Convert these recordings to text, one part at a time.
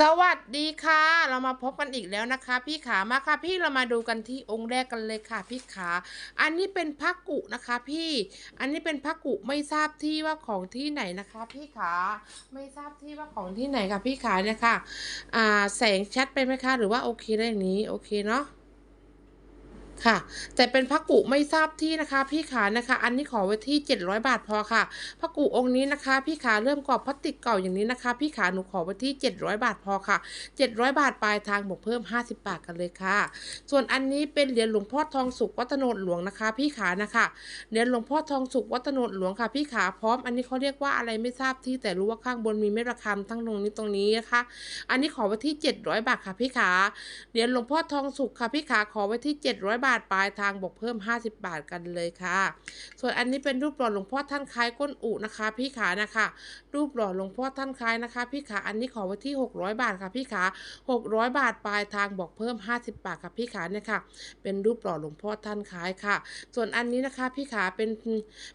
สวัสดีค่ะ เรามาพบกันอีกแล้วนะคะ พี่ขามาค่ะพี่เรามาดูกันที่องค์แรกกันเลยค่ะ พี่ขา อันนี้เป็นพระกุนะคะ พี่ อันนี้เป็นพระกุไม่ทราบที่ว่าของที่ไหนนะคะ พี่ขาไม่ทราบที่ว่าของที่ไหนค่ะพี่ขาเนี่ยค่ะอ่าแสงชัดไปไหมคะหรือว่าโอเคได้อย่างนี้โอเคเนาะ ค่ะ แต่เป็นพระกุไม่ทราบที่นะคะ พี่ขานะคะ อันนี้ขอไว้ที่ 700 บาทพอค่ะพระกุองค์นี้นะคะ พี่ขาเริ่มกรอบพลาสติกเก่าอย่างนี้นะคะ พี่ขาหนูขอไว้ที่ 700 บาทพอค่ะ 700 บาทปลายทางบวกเพิ่ม 50 บาทกันเลยค่ะ ส่วนอันนี้เป็นเหรียญหลวงพ่อทองสุขวัดโตโนดหลวงนะคะ พี่ขานะคะเหรียญหลวงพ่อทองสุขวัดโตโนดหลวงค่ะ พี่ขาพร้อม อันนี้เขาเรียกว่าอะไรไม่ทราบที่แต่รู้ว่าข้างบนมีเม็ดระฆังทั้งตรงนี้ตรงนี้นะคะ อันนี้ขอไว้ที่ 700 บาทค่ะ พี่ขาเหรียญหลวงพ่อทองสุขค่ะพี่ขาขอไว้ที่ 700บาทปลายทางบวกเพิ่ม 50 บาทกันเลยค่ะ ส่วนอันนี้เป็นรูปหล่อหลวงพ่อท่านคล้ายก้นอุนะคะ พี่ขานะคะ รูปหล่อหลวงพ่อท่านคล้ายนะคะ พี่ขาอันนี้ขอไว้ที่ 600 บาทค่ะ พี่ขา600 บาทปลายทางบอกเพิ่ม 50 บาทค่ะพี่ขาเนี่ยค่ะ เป็นรูปหล่อหลวงพ่อท่านคล้ายค่ะ ส่วนอันนี้นะคะพี่ขาเป็น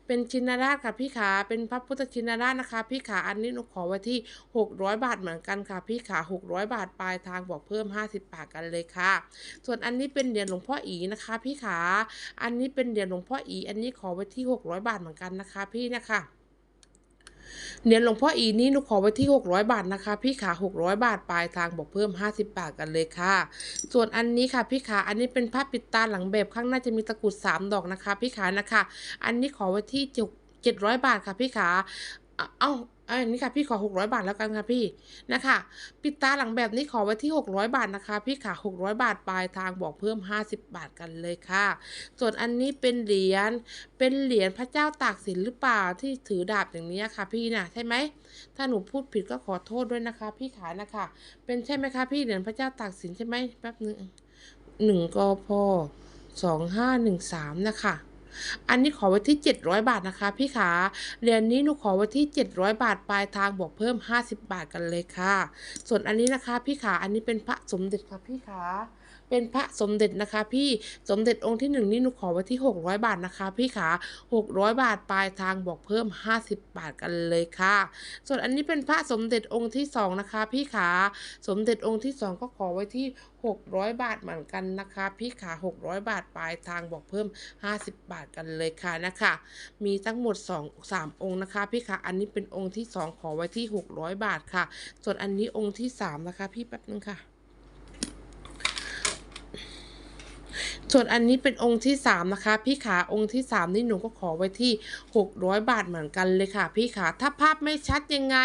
เป็นชินราชค่ะพี่ขาเป็นพระพุทธชินราชนะคะ พี่ขาอันนี้หนูขอไว้ที่ 600 บาทเหมือนกันค่ะ พี่ขา600 บาทปลายทางบอกเพิ่ม 50 บาทกันเลยค่ะ ส่วนอันนี้เป็นเหรียญหลวงพ่ออีนะคะคะพี่ขา อันนี้เป็นเหรียญหลวงพ่ออี อันนี้ขอไว้ที่ 600 บาทเหมือนกันนะคะ พี่นะคะเหรียหลวงพ่ออีนี่หนูขอไว้ที่ 600 บาทนะคะ พี่ขา 600 บาทปลายทางบอกเพิ่ม 50 บาทกันเลยค่ะ ส่วนอันนี้ค่ะพี่ขาอันนี้เป็นผ้าปิดตาหลังแบบข้างหน้าจะมีตะกรุด 3 ดอกนะคะ พี่ขานะคะ อันนี้ขอไว้ที่700 บาทค่ะพี่ขา เอ้าอันนี้ค่ะพี่ขอ 600 บาทแล้วกันค่ะพี่นะคะ ปิดตาหลังแบบนี้ขอไว้ที่ 600 บาทนะคะ พี่ขา600 บาทปลายทางบอกเพิ่ม 50 บาทกันเลยค่ะ ส่วนอันนี้เป็นเหรียญเป็นเหรียญพระเจ้าตากสินหรือเปล่าที่ถือดาบอย่างนี้ค่ะ พี่นะใช่ไหมถ้าหนูพูดผิดก็ขอโทษด้วยนะคะ พี่ขานะคะ เป็นใช่ไหมคะพี่เหรียญพระเจ้าตากสินใช่ไหมแป๊บนึงหนึ่งกพสองห้าหนึ่งสามนะคะ อันนี้ขอไว้ที่ 700 บาทนะคะ พี่ขาเหรียญนี้หนูขอไว้ที่ 700 บาทปลายทางบวกเพิ่ม 50 บาทกันเลยค่ะ ส่วนอันนี้นะคะ พี่ขาอันนี้เป็นพระสมเด็จค่ะพี่ขา เป็นพระสมเด็จนะคะ พี่สมเด็จองค์ที่หนึ่งนี่หนูขอไว้ที่ 600 บาทนะคะ พี่ขา600 บาทปลายทางบอกเพิ่ม 50 บาทกันเลยค่ะ ส่วนอันนี้เป็นพระสมเด็จองค์ที่สองนะคะ พี่ขาสมเด็จองค์ที่สองก็ขอไว้ที่ 600 บาทเหมือนกันนะคะ พี่ขา 600 บาทปลายทางบอกเพิ่ม 50 บาทกันเลยค่ะนะคะ มีทั้งหมด 2 3 องค์นะคะ พี่ขาอันนี้เป็นองค์ที่ 2 ขอไว้ที่ 600 บาทค่ะ ส่วนอันนี้องค์ที่ 3 นะคะ พี่แป๊บนึงค่ะ ส่วนอันนี้เป็นองค์ที่สามนะคะ พี่ขาองค์ที่สามนี่หนูก็ขอไว้ที่ 600 บาทเหมือนกันเลยค่ะ พี่ขาถ้าภาพไม่ชัดยังไง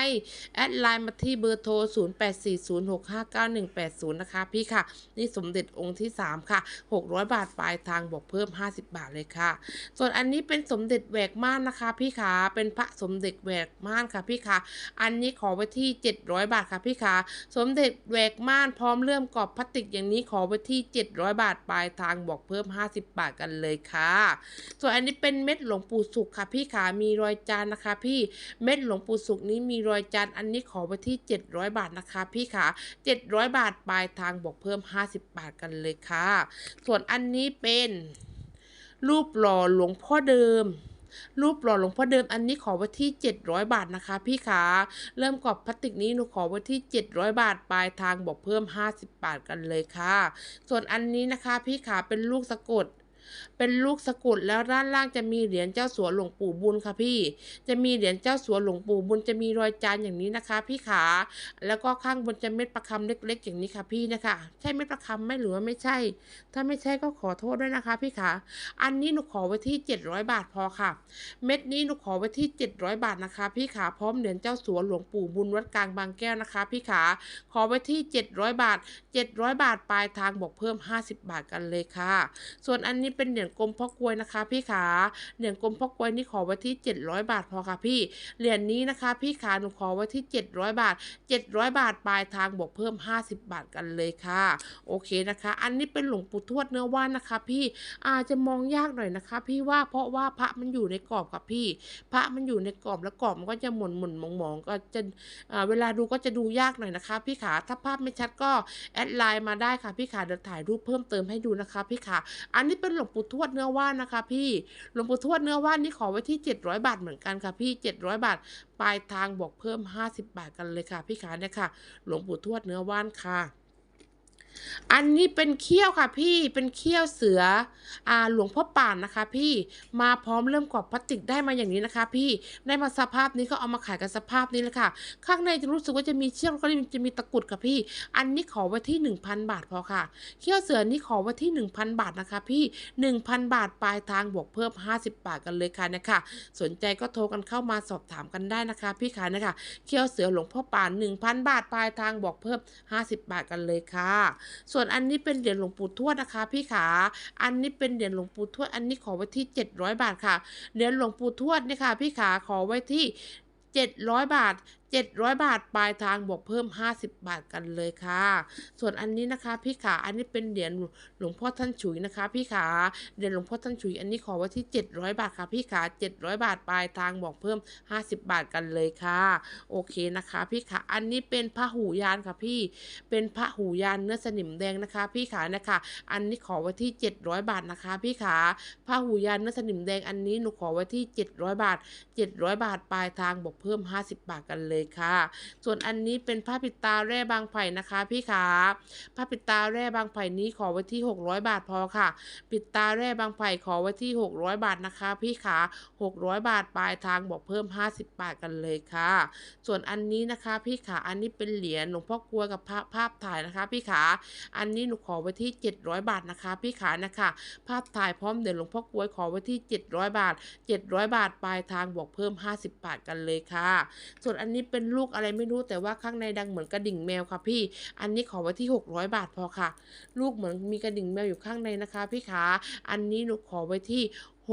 แอดไลน์มาที่เบอร์โทร 0840659180 นะคะ พี่ค่ะ นี่สมเด็จองค์ที่ 3 ค่ะ 600 บาทปลายทางบวกเพิ่ม 50 บาทเลยค่ะ ส่วนอันนี้เป็นสมเด็จแหวกม่านนะคะ พี่ขาเป็นพระสมเด็จแหวกม่านค่ะ พี่ขาอันนี้ขอไว้ที่ 700 บาทค่ะ พี่ขาสมเด็จแหวกม่านพร้อมเลื่อมกรอบพลาสติกอย่างนี้ขอไว้ที่ 700 บาทปลายทางบวกเพิ่ม 50 บาทกันเลยค่ะ ส่วนอันนี้เป็นเม็ดหลวงปู่สุขค่ะพี่ขามีรอยจานนะคะ พี่เม็ดหลวงปู่สุขนี้มีรอยจานอันนี้ขอไว้ที่ 700 บาทนะคะ พี่ขา700 บาทปลายทางบวกเพิ่ม 50 บาทกันเลยค่ะ ส่วนอันนี้เป็นรูปหล่อหลวงพ่อเดิม รูปหล่อหลวงพ่อเดิมอันนี้ขอไว้ที่ 700 บาทนะคะ พี่ขาเริ่มกรอบพลาสติกนี้หนูขอไว้ที่ 700 บาทปลายทางบอกเพิ่ม 50 บาทกันเลยค่ะ ส่วนอันนี้นะคะ พี่ขาเป็นลูกสะกด เป็นลูกสะกุดแล้วด้านล่างจะมีเหรียญเจ้าสัวหลวงปู่บุญค่ะพี่ จะมีเหรียญเจ้าสัวหลวงปู่บุญจะมีรอยจานอย่างนี้นะคะ พี่ขา แล้วก็ข้างบนจะเม็ดประคำเล็ก ๆ อย่างนี้ค่ะพี่นะคะ ใช่เม็ดประคำไหมหรือว่าไม่ใช่ ถ้าไม่ใช่ก็ขอโทษด้วยนะคะ พี่ขา อันนี้หนูขอไว้ที่ 700 บาทพอค่ะ เม็ดนี้หนูขอไว้ที่ 700 บาทนะคะ พี่ขาพร้อมเหรียญเจ้าสัวหลวงปู่บุญวัดกลางบางแก้วนะคะ พี่ขาขอไว้ที่ 700 บาท 700 บาทปลายทางบอกเพิ่ม 50 บาทกันเลยค่ะ ส่วนอันนี้เป็นเหรียญกลมพ่อกลวยนะคะพี่ขาเหรียญกลมพ่อกลวยนี่ขอไว้ที่ 700 บาทพอค่ะพี่เหรียญนี้นะคะพี่ขาหนูขอไว้ที่ 700 บาท 700 บาทปลายทางบอกเพิ่ม 50 บาทกันเลยค่ะ โอเคนะคะ อันนี้เป็นหลวงปู่ทวดเนื้อว่านนะคะ พี่อาจจะมองยากหน่อยนะคะ พี่ว่าเพราะว่าพระมันอยู่ในกรอบค่ะพี่ พระมันอยู่ในกรอบแล้วกรอบมันก็จะหมุนหมุนมองมองๆก็จะเวลาดูก็จะดูยากหน่อยนะคะ พี่ขาถ้าภาพไม่ชัดก็แอดไลน์มาได้ค่ะพี่ขาเดี๋ยวถ่ายรูปเพิ่มเติมให้ดูนะคะ พี่ขาอันนี้เป็นหลวงงปู่ทวดเนื้อว่านนะคะพี่หลวงปู่ทวดเนื้อว่านนี่ขอไว้ที่ 700 บาทเหมือนกันค่ะพี่ 700 บาท ปลายทางบวกเพิ่ม 50 บาทกันเลยค่ะ พี่ขาเนี่ยค่ะ หลวงปู่ทวดเนื้อว่านค่ะ อันนี้เป็นเขี้ยวค่ะพี่เป็นเขี้ยวเสืออ่าหลวงพ่อป่านนะคะ พี่มาพร้อมเริ่มกรอบพลาสติกได้มาอย่างนี้นะคะ พี่ได้มาสภาพนี้ก็เอามาขายกันสภาพนี้เลยค่ะ ข้างในจะรู้สึกว่าจะมีเชือกแล้วก็จะมีตะกุดค่ะพี่ อันนี้ขอไว้ที่ 1,000 บาทพอค่ะ เขี้ยวเสือนี่ขอไว้ที่ 1,000 บาทนะคะ พี่ 1,000 บาทปลายทางบวกเพิ่ม 50 บาทกันเลยค่ะนะคะสนใจก็โทรกันเข้ามาสอบถามกันได้นะคะ พี่ขานะคะเขี้ยวเสือหลวงพ่อป่าน 1,000 บาทปลายทางบวกเพิ่ม 50 บาทกันเลยค่ะส่วนอันนี้เป็นเหรียญหลวงปู่ทวดนะคะ พี่ขา อันนี้เป็นเหรียญหลวงปู่ทวด อันนี้ขอไว้ที่ 700 บาทค่ะ เหรียญหลวงปู่ทวดนี่ค่ะ พี่ขาขอไว้ที่700 บาท700 บาทปลายทางบวกเพิ่ม 50 บาทกันเลยค่ะ ส่วนอันนี้นะคะพี่ขาอันนี้เป็นเหรียญหลวงพ่อท่านฉุยนะคะ พี่ขาเหรียญหลวงพ่อท่านฉุยอันนี้ขอไว้ที่ 700 บาทค่ะพี่ขา700 บาทปลายทางบวกเพิ่ม 50 บาทกันเลยค่ะ โอเคนะคะ พี่ขาอันนี้เป็นพระหูยานค่ะพี่เป็นพระหูยานเนื้อสนิมแดงนะคะ พี่ขานะคะ อันนี้ขอไว้ที่ 700 บาทนะคะ พี่ขาพระหูยานเนื้อสนิมแดงอันนี้หนูขอไว้ที่ 700 บาท 700 บาทปลายทางบวกเพิ่ม 50 บาทกันเลยค่ะ ส่วนอันนี้เป็นผ้าปิดตาแร่บางไผ่นะคะพี่ขาผ้าปิดตาแร่บางไผ่นี้ขอไว้ที่ 600 บาทพอค่ะ ปิดตาแร่บางไผ่ขอไว้ที่ 600 บาทนะคะ พี่ขา600 บาทปลายทางบวกเพิ่ม 50 บาทกันเลยค่ะ ส่วนอันนี้นะคะ พี่ขาอันนี้เป็นเหรียญหลวงพ่อกลวกับภาพภาพถ่ายนะคะ พี่ขาอันนี้หนูขอไว้ที่ 700 บาทนะคะ พี่ขานะคะ ภาพถ่ายพร้อมเหรียญหลวงพ่อกลวยขอไว้ที่ 700 บาท 700 บาทปลายทางบวกเพิ่ม 50 บาทกันเลยค่ะ ส่วนอันนี้เป็นลูกอะไรไม่รู้แต่ว่าข้างในดังเหมือนกระดิ่งแมวค่ะพี่ อันนี้ขอไว้ที่ 600 บาทพอค่ะ ลูกเหมือนมีกระดิ่งแมวอยู่ข้างในนะคะ พี่ขา อันนี้หนูขอไว้ที่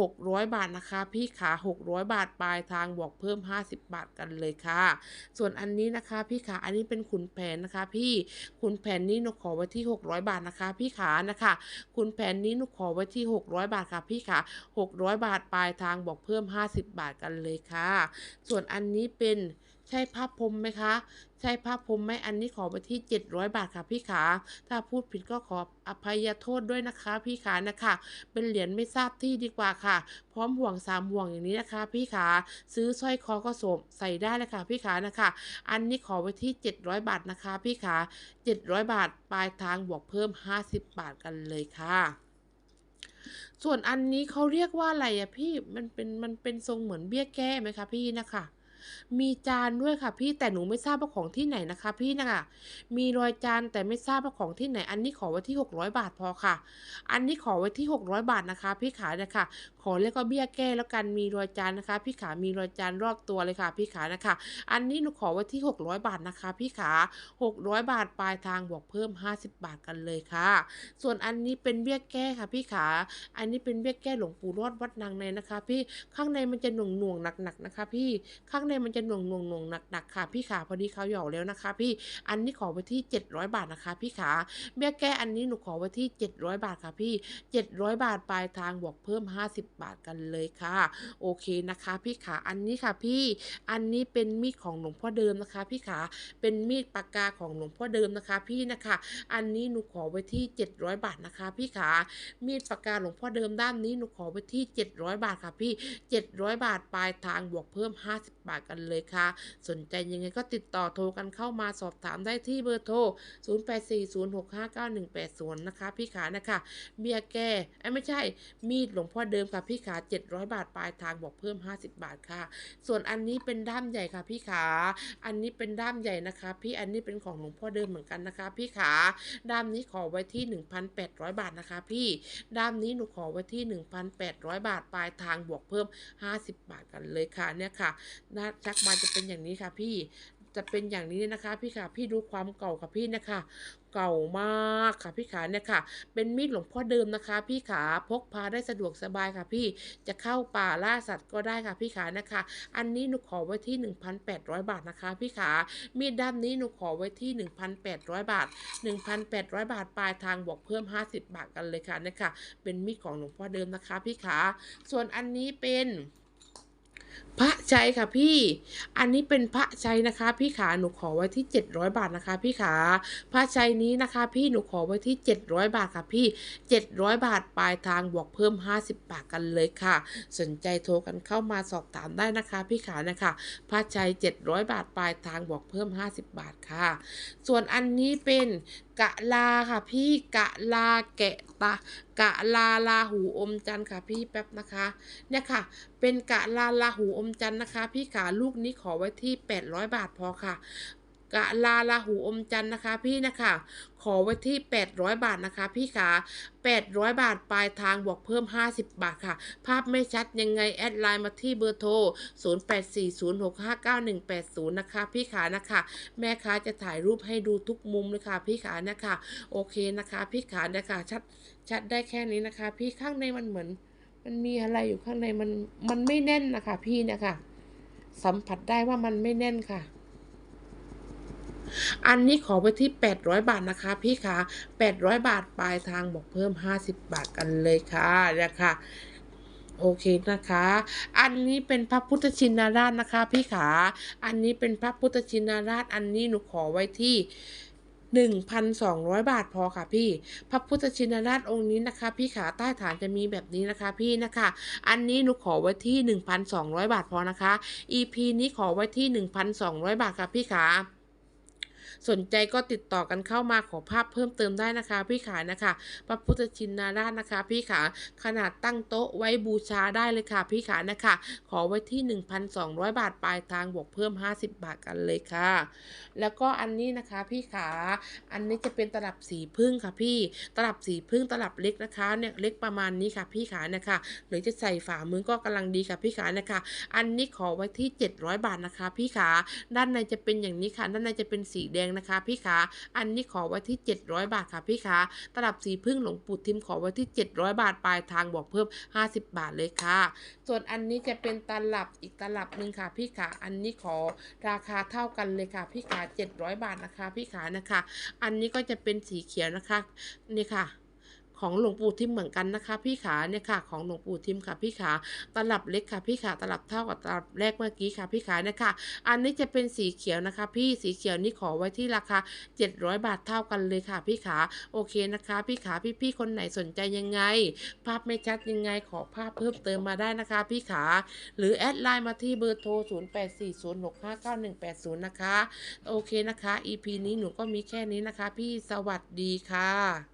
600 บาทนะคะ พี่ขา 600 บาทปลายทางบวกเพิ่ม 50 บาทกันเลยค่ะ ส่วนอันนี้นะคะ พี่ขาอันนี้เป็นขุนแผนนะคะ พี่ขุนแผนนี้หนูขอไว้ที่ 600 บาทนะคะ พี่ขานะคะขุนแผนนี้หนูขอไว้ที่ 600 บาทค่ะ พี่ขา600 บาทปลายทางบวกเพิ่ม 50 บาทกันเลยค่ะ ส่วนอันนี้เป็น ใช่ผ้าพรมไหมคะ ใช่ผ้าพรมไหมอันนี้ขอไปที่ 700 บาทค่ะพี่ขา ถ้าพูดผิดก็ขออภัยโทษด้วยนะคะ พี่ขานะคะ เป็นเหรียญไม่ทราบที่ดีกว่าค่ะ พร้อมห่วงสามห่วงอย่างนี้นะคะ พี่ขา ซื้อสร้อยคอก็สวมใส่ได้เลยค่ะ พี่ขานะคะ อันนี้ขอไว้ที่ 700 บาทนะคะ พี่ขา 700 บาทปลายทางบวกเพิ่ม 50 บาทกันเลยค่ะส่วนอันนี้เขาเรียกว่าอะไรอะพี่ มันเป็นมันเป็นทรงเหมือนเบี้ยแก้ไหมคะพี่นะคะ มีจานด้วยค่ะพี่แต่หนูไม่ทราบว่าของที่ไหนนะคะ พี่นะคะมีรอยจานแต่ไม่ทราบว่าของที่ไหน อันนี้ขอไว้ที่ 600 บาทพอค่ะ อันนี้ขอไว้ที่ 600 บาทนะคะ พี่ขานี่ยค่ะขอเรียกว่าเบี้ยแก้แล้วกันมีรอยจานนะคะ พี่ขามีรอยจานรอบตัวเลยค่ะ พี่ขานะคะ อันนี้หนูขอไว้ที่ 600 บาทนะคะ พี่ขา 600 บาทปลายทางบวกเพิ่ม 50 บาทกันเลยค่ะ ส่วนอันนี้เป็นเบี้ยแก้ค่ะ พี่ขา อันนี้เป็นเบี้ยแก้หลวงปู่รอดวัดนางในนะคะ พี่ข้างในมันจะหน่วงหน่วงๆหนักๆนะคะ พี่ข้างในมันจะหน่วงหน่วงหน่วงหนักๆค่ะพี่ขาพอดีเขาหยอกแล้วนะคะ พี่อันนี้ขอไว้ที่ 700 บาทนะคะ พี่ขาเบี้ยแก้อันนี้หนูขอไว้ที่ 700 บาทค่ะพี่ 700 บาทปลายทางบวกเพิ่ม 50 บาทกันเลยค่ะ โอเคนะคะ พี่ขาอันนี้ค่ะพี่ อันนี้เป็นมีดของหลวงพ่อเดิมนะคะ พี่ขาเป็นมีดปากกาของหลวงพ่อเดิมนะคะ พี่นะคะ อันนี้หนูขอไว้ที่ 700 บาทนะคะ พี่ขามีดปากกาหลวงพ่อเดิมด้านนี้หนูขอไว้ที่ 700 บาทค่ะพี่ 700 บาทปลายทางบวกเพิ่ม 50 บาทกันเลยค่ะ สนใจยังไงก็ติดต่อโทรกันเข้ามาสอบถามได้ที่เบอร์โทร 0840659180 นะคะ พี่ขานะคะเบียแก้ไอ้ไม่ใช่ มีดหลวงพ่อเดิมค่ะพี่ขา 700 บาทปลายทางบวกเพิ่ม 50 บาทค่ะ ส่วนอันนี้เป็นด้ามใหญ่ค่ะพี่ขา อันนี้เป็นด้ามใหญ่นะคะ พี่อันนี้เป็นของหลวงพ่อเดิมเหมือนกันนะคะ พี่ขาด้ามนี้ขอไว้ที่ 1,800 บาทนะคะ พี่ด้ามนี้หนูขอไว้ที่ 1,800 บาทปลายทางบวกเพิ่ม 50 บาทกันเลยค่ะเนี่ยค่ะหน้าชักมาจะเป็นอย่างนี้ค่ะ พี่จะเป็นอย่างนี้นะคะ พี่ค่ะพี่ดูความเก่าค่ะพี่นะคะ เก่ามากค่ะพี่ขาเนี่ยค่ะ เป็นมีดหลวงพ่อเดิมนะคะ พี่ขาพกพาได้สะดวกสบายค่ะ พี่จะเข้าป่าล่าสัตว์ก็ได้ค่ะพี่ขานะคะ อันนี้หนูขอไว้ที่ 1,800 บาทนะคะ พี่ขามีดด้ามนี้หนูขอไว้ที่ 1,800 บาท 1,800 บาทปลายทางบวกเพิ่ม 50 บาทกันเลยค่ะเนี่ยค่ะเป็นมีดของหลวงพ่อเดิมนะคะ พี่ขาส่วนอันนี้เป็นพระใจค่ะพี่ อันนี้เป็นพระใจนะคะ พี่ขาหนูขอไว้ที่ 700 บาทนะคะ พี่ขาพระใจนี้นะคะ พี่หนูขอไว้ที่ 700 บาทค่ะพี่ 700 บาทปลายทางบวกเพิ่ม 50 บาทกันเลยค่ะ สนใจโทรกันเข้ามาสอบถามได้นะคะ พี่ขานะคะพระใจ700 บาทปลายทางบวกเพิ่ม 50 บาทค่ะ ส่วนอันนี้เป็นกะลาค่ะ พี่กะลาแกะตากะลาลาหูอมจันทร์ค่ะพี่แป๊บนะคะ เนี่ยค่ะ เป็นกะลาลาหูอมมจันทร์นะคะ พี่ขาลูกนี้ขอไว้ที่ 800 บาทพอค่ะกะลาลาหูอมจันทร์นะคะพี่นะคะ ขอไว้ที่ 800 บาทนะคะ พี่ขา800 บาทปลายทางบวกเพิ่ม 50 บาทค่ะ ภาพไม่ชัดยังไง แอดไลน์มาที่เบอร์โทร 0840659180 นะคะ พี่ขานะคะ แม่ค้าจะถ่ายรูปให้ดูทุกมุมเลยค่ะ พี่ขานะคะ โอเคนะคะ พี่ขานะคะ ชัดชัดได้แค่นี้นะคะ พี่ข้างในมันเหมือน มันมีอะไรอยู่ข้างในมันมันไม่แน่นนะคะพี่นะคะ สัมผัสได้ว่ามันไม่แน่นค่ะ อันนี้ขอไปที่ 800 บาทนะคะ พี่คะ800 บาทปลายทางบอกเพิ่ม 50 บาทกันเลยค่ะนะคะโอเคนะคะ อันนี้เป็นพระพุทธชินราชนะคะ พี่ขา อันนี้เป็นพระพุทธชินราช อันนี้หนูขอไว้ที่ 1,200 บาทพอค่ะพี่ พระพุทธชินราชองค์นี้นะคะ พี่ขาใต้ฐานจะมีแบบนี้นะคะพี่นะคะ อันนี้หนูขอไว้ที่ 1,200 บาทพอนะคะ EP นี้ขอไว้ที่ 1,200 บาทค่ะพี่ขา สนใจก็ติดต่อกันเข้ามาขอภาพเพิ่มเติมได้นะคะ พี่ขานะคะพระพุทธชินราชนะคะ พี่ขาขนาดตั้งโต๊ะไว้บูชาได้เลยค่ะ พี่ขานะคะ ขอไว้ที่ 1,200 บาทปลายทางบวกเพิ่ม 50 บาทกันเลยค่ะ แล้วก็อันนี้นะคะพี่ขาอันนี้จะเป็นตลับสีพึ่งค่ะ พี่ตลับสีพึ่งตลับเล็กนะคะเนี่ยเล็กประมาณนี้ค่ะ พี่ขานะคะ หรือจะใส่ฝ่ามือก็กำลังดีค่ะ พี่ขานะคะ อันนี้ขอไว้ที่ 700 บาทนะคะ พี่ขาด้านในจะเป็นอย่างนี้ค่ะ ด้านในจะเป็นสีแดงนะคะพี่ขาอันนี้ขอไว้ที่ 700 บาทค่ะพี่ขาตลับสีพึ่งหลวงปู่ทิมขอไว้ที่ 700 บาทปลายทางบอกเพิ่ม 50 บาทเลยค่ะ ส่วนอันนี้จะเป็นตลับอีกตลับหนึ่งค่ะพี่ขาอันนี้ขอราคาเท่ากันเลยค่ะพี่ขา700 บาทนะคะพี่ขานะคะ อันนี้ก็จะเป็นสีเขียวนะคะนี่ค่ะ ของหลวงปู่ทิมเหมือนกันนะคะ พี่ขาเนี่ยค่ะของหลวงปู่ทิมค่ะพี่ขาตลับเล็กค่ะพี่ขาตลับเท่ากับตลับแรกเมื่อกี้ค่ะพี่ขานี่ยค่ะอันนี้จะเป็นสีเขียวนะคะ พี่สีเขียวนี่ขอไว้ที่ราคา 700 บาทเท่ากันเลยค่ะ พี่ขาโอเคนะคะ พี่ขาพี่ๆคนไหนสนใจยังไง ภาพไม่ชัดยังไงขอภาพเพิ่มเติมมาได้นะคะ พี่ขาหรือแอดไลน์มาที่เบอร์โทร 0840659180 นะคะ โอเคนะคะ EP นี้หนูก็มีแค่นี้นะคะ พี่สวัสดีค่ะ